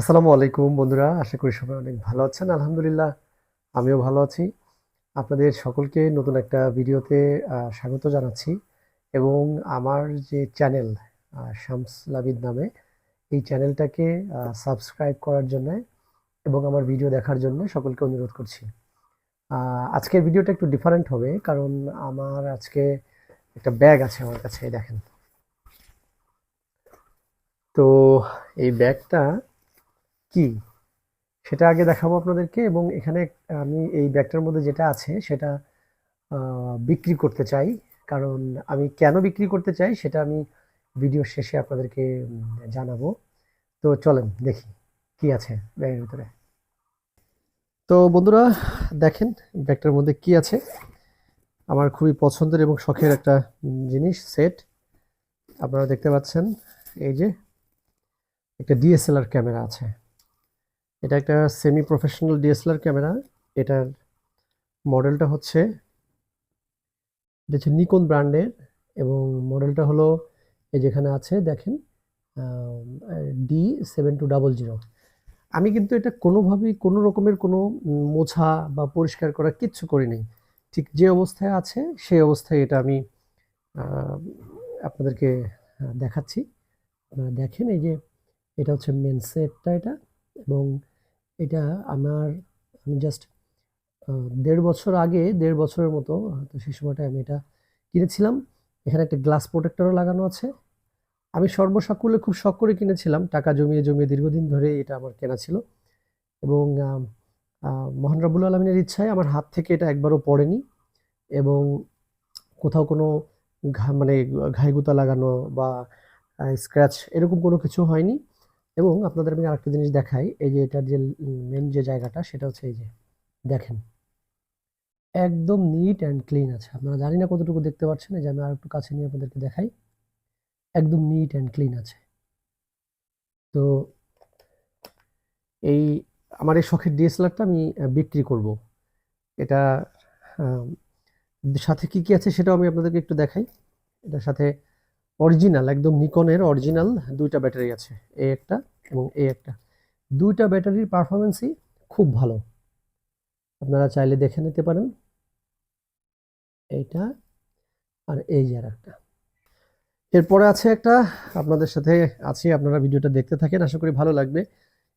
আসসালামু আলাইকুম বন্ধুরা, আশা করি সবাই অনেক ভালো আছেন। আলহামদুলিল্লাহ, আমিও ভালো আছি। আপনাদের সকলকে নতুন একটা ভিডিওতে স্বাগত জানাচ্ছি এবং আমার যে চ্যানেল শামস লাবিদ নামে, এই চ্যানেলটাকে সাবস্ক্রাইব করার জন্য এবং আমার ভিডিও দেখার জন্য সকলকে অনুরোধ করছি। আজকের ভিডিওটা একটু ডিফারেন্ট হবে, কারণ আমার আজকে একটা ব্যাগ আছে আমার কাছে দেখেন। তো, এই ব্যাগটা কি? সেটা আগে দেখাবো আপনাদেরকে এবং এখানে আমি এই ব্যাগটার মধ্যে যেটা আছে সেটা বিক্রি করতে চাই। কারণ আমি কেন বিক্রি করতে চাই সেটা আমি ভিডিও শেষে আপনাদেরকে জানাব। তো চলেন দেখি কি আছে ব্যাগের ভিতরে। তো বন্ধুরা, দেখেন ব্যাগটার মধ্যে কি আছে। আমার খুবই পছন্দের এবং শখের একটা জিনিস, সেট। আপনারা দেখতে পাচ্ছেন, এই যে একটা ডিএসএলআর ক্যামেরা আছে। এটা একটা সেমি প্রফেশনাল ডিএসএলআর ক্যামেরা এটার মডেলটা হচ্ছে, এটা হচ্ছে নিকন ব্র্যান্ডের এবং মডেলটা হলো এই যেখানে আছে, দেখেন D seven two double zero আমি কিন্তু এটা কোনোভাবেই কোনো রকমের কোনো মোছা বা পরিষ্কার করা কিচ্ছু করি নাই ঠিক যে অবস্থায় আছে, সেই অবস্থায় এটা আমি আপনাদেরকে দেখাচ্ছি। আপনারা দেখেন এই যে, এটা হচ্ছে মেন সেটটা এটা এবং এটা আমার, আমি জাস্ট দেড় বছর আগে, দেড় বছরের মতো তো সেই সময়টা আমি এটা কিনেছিলাম। এখানে একটা গ্লাস প্রোটেক্টরও লাগানো আছে। আমি সর্বসাকুল্যে খুব শখ করে কিনেছিলাম। টাকা জমিয়ে জমিয়ে দীর্ঘদিন ধরে এটা আমার কেনা ছিল। এবং মহান রব্বুল আলমিনের ইচ্ছায় আমার হাত থেকে এটা একবারও পড়েনি। এবং কোথাও কোনো ঘা মানে ঘাইগুতা লাগানো বা স্ক্র্যাচ এরকম কোনো কিছু হয়নি। এবং আপনাদের আমি আরেকটা জিনিস দেখাই, এই যে এটার যে মেন যে জায়গাটা, সেটা হচ্ছে এই যে, দেখেন। একদম নিট অ্যান্ড ক্লিন আছে। আপনারা জানি না কতটুকু দেখতে পাচ্ছেন যে আমি আরেকটু কাছে নিয়ে আপনাদেরকে দেখাই। একদম নিট অ্যান্ড ক্লিন আছে। তো এই আমার এই শখের ডিএসএলআরটা আমি বিক্রি করব। এটা সাথে কি কি আছে সেটাও আমি আপনাদেরকে একটু দেখাই। এটার সাথে অরিজিনাল একদম নিকনের অরিজিনাল দুইটা ব্যাটারি আছে এ একটা এবং এ একটা। দুইটা ব্যাটারির পারফরমেন্সই খুব ভালো। আপনারা চাইলে দেখে নিতে পারেন। এইটা আর এই যে একটা এরপরে আছে একটা, আপনাদের সাথে আছে, আপনারা ভিডিওটা দেখতে থাকেন, আশা করি ভালো লাগবে।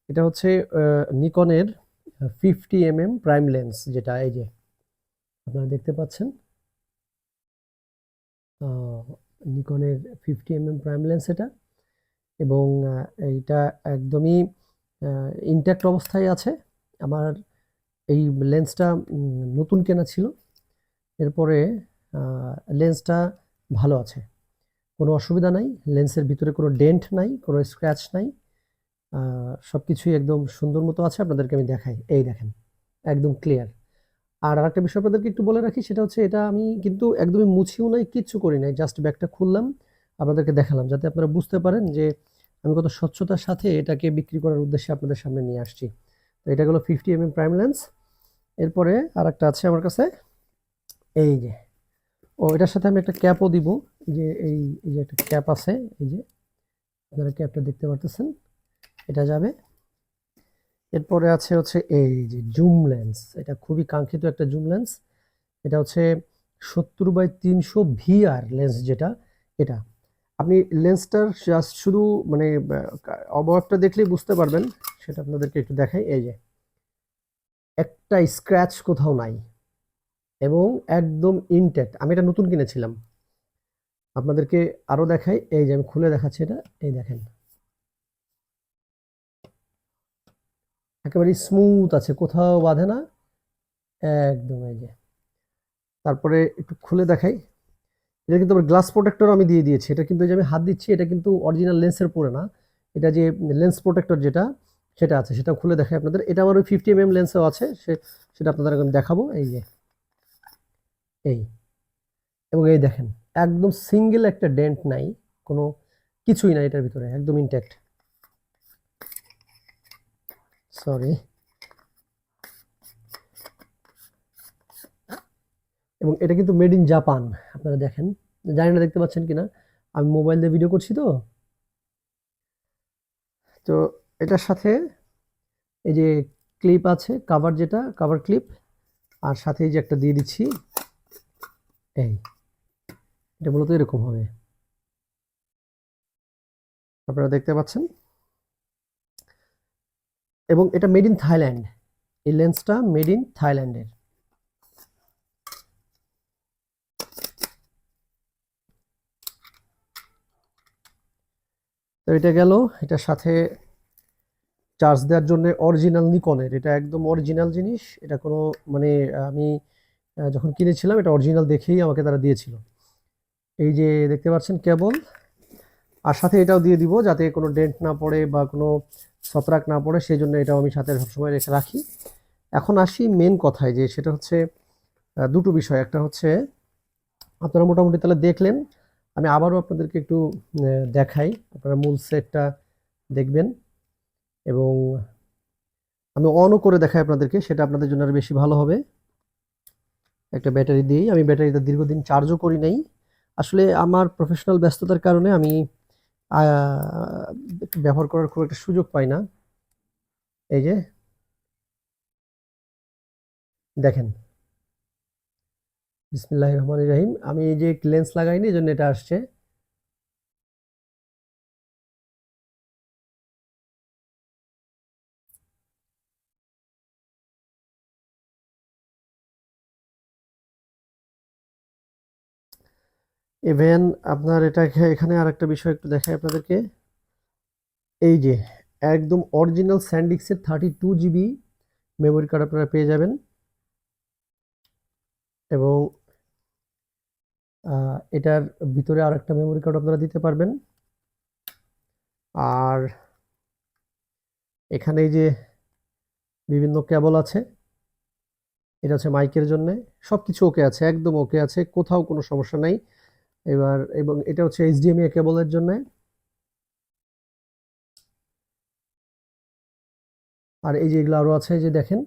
এটা হচ্ছে নিকনের fifty M M prime lens যেটা এই যে, আপনারা দেখতে পাচ্ছেন? নিকনের fifty M M prime lens এটা এবং এইটা একদমই ইনট্যাক্ট অবস্থায় আছে। আমার এই লেন্সটা নতুন কেনা ছিল। এরপরে লেন্সটা ভালো আছে। কোনো অসুবিধা নাই। লেন্সের ভিতরে কোনো ডেন্ট নাই, কোনো স্ক্র্যাচ নাই। সব কিছুই একদম সুন্দর মতো আছে। আপনাদেরকে আমি দেখাই। এই দেখেন, একদম ক্লিয়ার আর আরেকটা বিষয় আপনাদেরকে একটু বলে রাখি, সেটা হচ্ছে এটা আমি কিন্তু একদমই মুছিও নাই, কিচ্ছু করি নাই জাস্ট ব্যাগটা খুললাম, আপনাদেরকে দেখালাম, যাতে আপনারা বুঝতে পারেন যে আমি কত স্বচ্ছতার সাথে এটাকে বিক্রি করার উদ্দেশ্যে আপনাদের সামনে নিয়ে আসছি। তো এটা হলো fifty M M prime lens এরপরে আর একটা আছে আমার কাছে, এই যে, ও এটার সাথে আমি একটা ক্যাপও দিব যে, এই যে একটা ক্যাপ আছে, এই যে, আপনারা ক্যাপটা দেখতে পারতেছেন, এটা যাবে এরপরে আছে হচ্ছে এই যে জুম লেন্স, এটা খুবই কাঙ্ক্ষিত একটা জুম লেন্স। এটা হচ্ছে সত্তর বাই তিনশো ভিআর লেন্স যেটা, এটা। আপনি লেন্সটার জাস্ট শুধু মানে অবয়বটা দেখলেই বুঝতে পারবেন, সেটা আপনাদেরকে একটু দেখাই। এই যে, একটা স্ক্র্যাচ কোথাও নাই এবং একদম ইনট্যাক্ট আমি এটা নতুন কিনেছিলাম। আপনাদেরকে আরও দেখাই। এই যে আমি খুলে দেখাচ্ছি এটা। এই দেখেন। একেবারে স্মুথ আছে, কোথাও বাঁধে না। একদম এই যে। তারপরে একটু খুলে দেখাই। এটা কিন্তু আবার গ্লাস প্রোটেক্টর আমি দিয়ে দিয়েছি। এটা কিন্তু যে আমি হাত দিচ্ছি, এটা কিন্তু অরিজিনাল লেন্সের পরে না। এটা যে লেন্স প্রোটেক্টর যেটা, সেটা আছে সেটা খুলে দেখাই আপনাদের। এটা আমার ওই ফিফটি এম এম লেন্সও আছে, সে, সেটা আপনাদের আমি দেখাবো। এই যে। এই। এবং এই দেখেন, একদম সিঙ্গেল একটা ডেন্ট নাই, কোনো কিছুই নাই এটার ভিতরে, একদম ইনট্যাক্ট সরি এবং এটা কিন্তু মেড ইন জাপান আপনারা দেখেন। জানি না, দেখতে পাচ্ছেন কিনা। আমি মোবাইল দিয়ে ভিডিও করছি তো। তো এটার সাথে এই যে ক্লিপ আছে কাভার যেটা কাভার ক্লিপ আর সাথে এই যে একটা দিয়ে দিচ্ছি। এই, এটা মূলত এরকম হবে। আপনারা দেখতে পাচ্ছেন? এবং এটা মেড ইন থাইল্যান্ড এই লেন্সটা মেড ইন থাইল্যান্ডের তো এটা গেল, এটার সাথে চার্জ দেওয়ার জন্য অরিজিনাল নিকনের এটা একদম অরিজিনাল জিনিস, এটা কোনো মানে আমি যখন কিনেছিলাম এটা অরিজিনাল দেখেই আমাকে তারা দিয়েছিল। এই যে দেখতে পাচ্ছেন কেবল, আর সাথে এটাও দিয়ে দিব যাতে কোনো ডেন্ট না পড়ে বা কোনো ছত্রাক না পড়ে সেই জন্য এটাও আমি সাথে সবসময় রেখে রাখি। এখন আসি মেন কথায়, যে সেটা হচ্ছে দুটো বিষয়। একটা হচ্ছে, আপনারা মোটামুটি তাহলে দেখলেন, আমি আবারও আপনাদেরকে একটু দেখাই। আপনারা মূল সেটটা দেখবেন এবং আমি অনও করে দেখাই আপনাদেরকে, সেটা আপনাদের জন্য আরও বেশি ভালো হবে। একটা ব্যাটারি দিয়েই। আমি ব্যাটারিটা দীর্ঘদিন চার্জও করি নাই। আসলে আমার প্রফেশনাল ব্যস্ততার কারণে আমি ব্যবহার করার খুব একটা সুযোগ পাই না। এই যে, দেখেন। বিসমিল্লাহ রহমান রাহিম। আমি এই যে লেন্স লাগাইনি, এই জন্য এটা আসছে। ইভেন আপনার এটা এখা- এখানে আর একটা বিষয় একটু দেখাই আপনাদেরকে। এই যে, একদম original স্যান্ডিক্সের thirty two GB memory card আপনারা পেয়ে যাবেন। এবং এটার ভিতরে আর একটা মেমোরি কার্ড আপনারা দিতে পারবেন। আর এখানে যে, বিভিন্ন কেবল আছে। এটা হচ্ছে মাইকের জন্য। সব কিছু ওকে আছে, একদম ওকে আছে, কোথাও কোনো সমস্যা নাই। এবার, এবং এটা হচ্ছে এইচডিএমআই কেবলের জন্য। আর এই যে এগুলো আরও আছে যে দেখেন।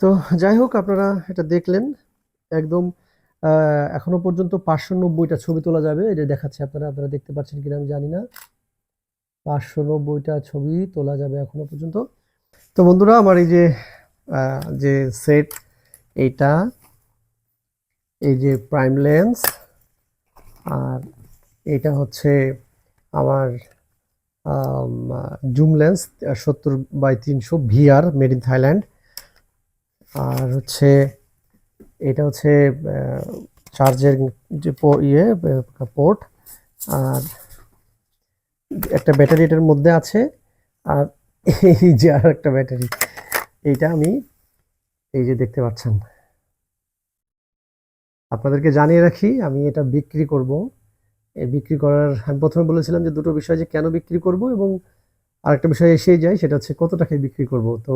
তো যাই হোক, আপনারা এটা দেখলেন। একদম এখনও পর্যন্ত পাঁচশো নব্বইটা ছবি তোলা যাবে। এটা দেখাচ্ছে আপনারা আপনারা দেখতে পাচ্ছেন কিনা আমি জানি না। পাঁচশো নব্বইটা ছবি তোলা যাবে এখনও পর্যন্ত। তো বন্ধুরা, আমার এই যে যে সেট এইটা এই যে প্রাইম লেন্স আর এটা হচ্ছে আমার জুম লেন্স সত্তর বাই তিনশো ভিআর মেড ইন থাইল্যান্ড আর হচ্ছে, এটা হচ্ছে চার্জের যে ইয়ে পোর্ট আর একটা ব্যাটারি এটার মধ্যে আছে। আর এই যে আর একটা ব্যাটারি এইটা আমি, এই যে দেখতে পাচ্ছেন। আপনাদেরকে জানিয়ে রাখি, আমি এটা বিক্রি করব। বিক্রি করার, আমি প্রথমে বলেছিলাম যে দুটো বিষয় যে কেন বিক্রি করব এবং আরেকটা বিষয় এসেই যায়, সেটা হচ্ছে কত টাকায় বিক্রি করব। তো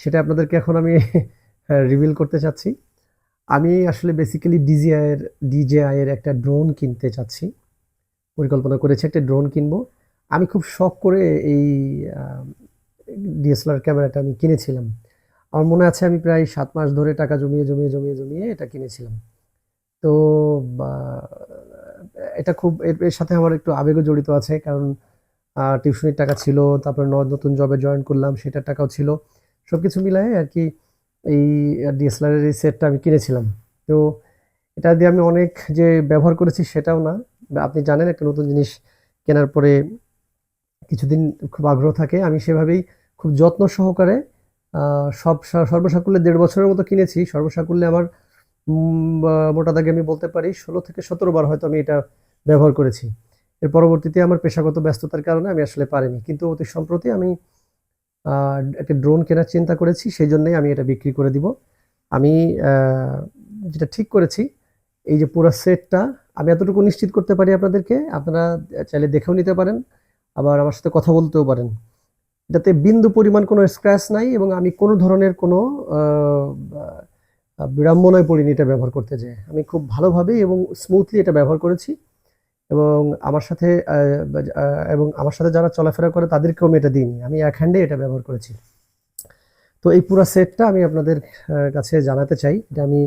সেটা আপনাদেরকে এখন আমি রিভিল করতে চাচ্ছি। আমি আসলে বেসিক্যালি ডিজিআই এর ডিজেআই এর একটা ড্রোন কিনতে চাচ্ছি। পরিকল্পনা করেছি একটা ড্রোন কিনবো। আমি খুব শখ করে এই ডিএসএলআর ক্যামেরাটা আমি কিনেছিলাম। আমার মনে আছে আমি প্রায় সাত মাস ধরে টাকা জমিয়ে জমিয়ে জমিয়ে জমিয়ে এটা কিনেছিলাম। তো এটা খুব, এর সাথে আমার একটু আবেগও জড়িত আছে, কারণ টিউশনির টাকা ছিল, তারপরে নতুন জবে জয়েন করলাম, সেটার টাকাও ছিল। সব কিছু মিলায়ে আর কি এই ডিএসএলআর এর এই সেটটা আমি কিনেছিলাম। তো এটা দিয়ে আমি অনেক যে ব্যবহার করেছি সেটাও না। আপনি জানেন একটা নতুন জিনিস কেনার পরে কিছুদিন খুব আগ্রহ থাকে। আমি সেভাবেই খুব যত্ন সহকারে সব সর্বসাকুল্যে দেড় বছরের মতো কিনেছি। সর্বসাকুল্যে আমার মোটা দাগে আমি বলতে পারি, ষোলো থেকে সতেরো বার হয়তো আমি এটা ব্যবহার করেছি। এর পরবর্তীতে আমার পেশাগত ব্যস্ততার কারণে আমি আসলে পারিনি। কিন্তু অতি সম্প্রতি আমি একটা ড্রোন কেনার চিন্তা করেছি, সেই জন্যই আমি এটা বিক্রি করে দিব। আমি যেটা ঠিক করেছি, এই যে পুরো সেটটা, আমি এতটুকু নিশ্চিত করতে পারি আপনাদেরকে, আপনারা চাইলে দেখেও নিতে পারেন, আবার আমার সাথে কথা বলতেও পারেন। এটাতে বিন্দু পরিমাণ কোনো স্ক্র্যাচ নাই এবং আমি কোনো ধরনের কোনো বিড়ম্বনায় পড়িনি এটা ব্যবহার করতে যেয়ে আমি খুব ভালোভাবে এবং স্মুথলি এটা ব্যবহার করেছি এবং আমার সাথে এবং আমার সাথে যারা চলাফেরা করে তাদেরকেও আমি এটা দিইনি। আমি এক হ্যান্ডে এটা ব্যবহার করেছি। তো এই পুরো সেটটা আমি আপনাদের কাছে জানাতে চাই। এটা আমি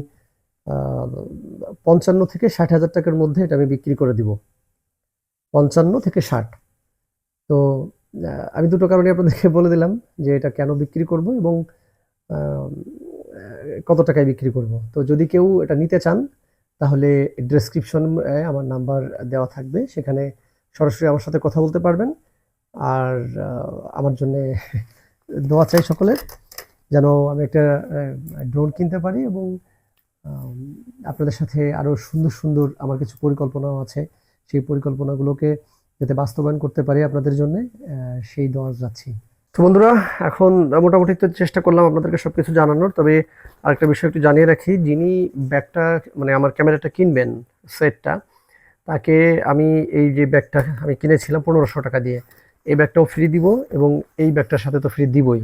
পঞ্চান্ন থেকে ষাট হাজার টাকার মধ্যে এটা আমি বিক্রি করে দিব। পঞ্চান্ন থেকে ষাট। তো আমি দুটো কারণে আপনাদেরকে বলে দিলাম যে এটা কেন বিক্রি করব এবং কত টাকায় বিক্রি করব? তো যদি কেউ এটা নিতে চান, তাহলে ডেসক্রিপশন আমার নাম্বার দেওয়া থাকবে। সেখানে সরাসরি আমার সাথে কথা বলতে পারবেন। আর আমার জন্য দোয়া চাই সকলের, যেন আমি একটা ড্রোন কিনতে পারি এবং আপনাদের সাথে আরও সুন্দর সুন্দর আমার কিছু পরিকল্পনাও আছে। সেই পরিকল্পনাগুলোকে যাতে বাস্তবায়ন করতে পারি আপনাদের জন্য সেই দোয়া যাচ্ছি। তো বন্ধুরা, এখন মোটামুটি তো চেষ্টা করলাম আপনাদেরকে সব কিছু জানানোর, তবে আরেকটা বিষয় একটু জানিয়ে রাখি, যিনি ব্যাগটা মানে আমার ক্যামেরাটা কিনবেন, সেটটা, তাকে আমি এই যে ব্যাগটা আমি কিনেছিলাম পনেরোশো টাকা দিয়ে, এই ব্যাগটাও ফ্রি দিব এবং এই ব্যাগটার সাথে তো ফ্রি দিবই।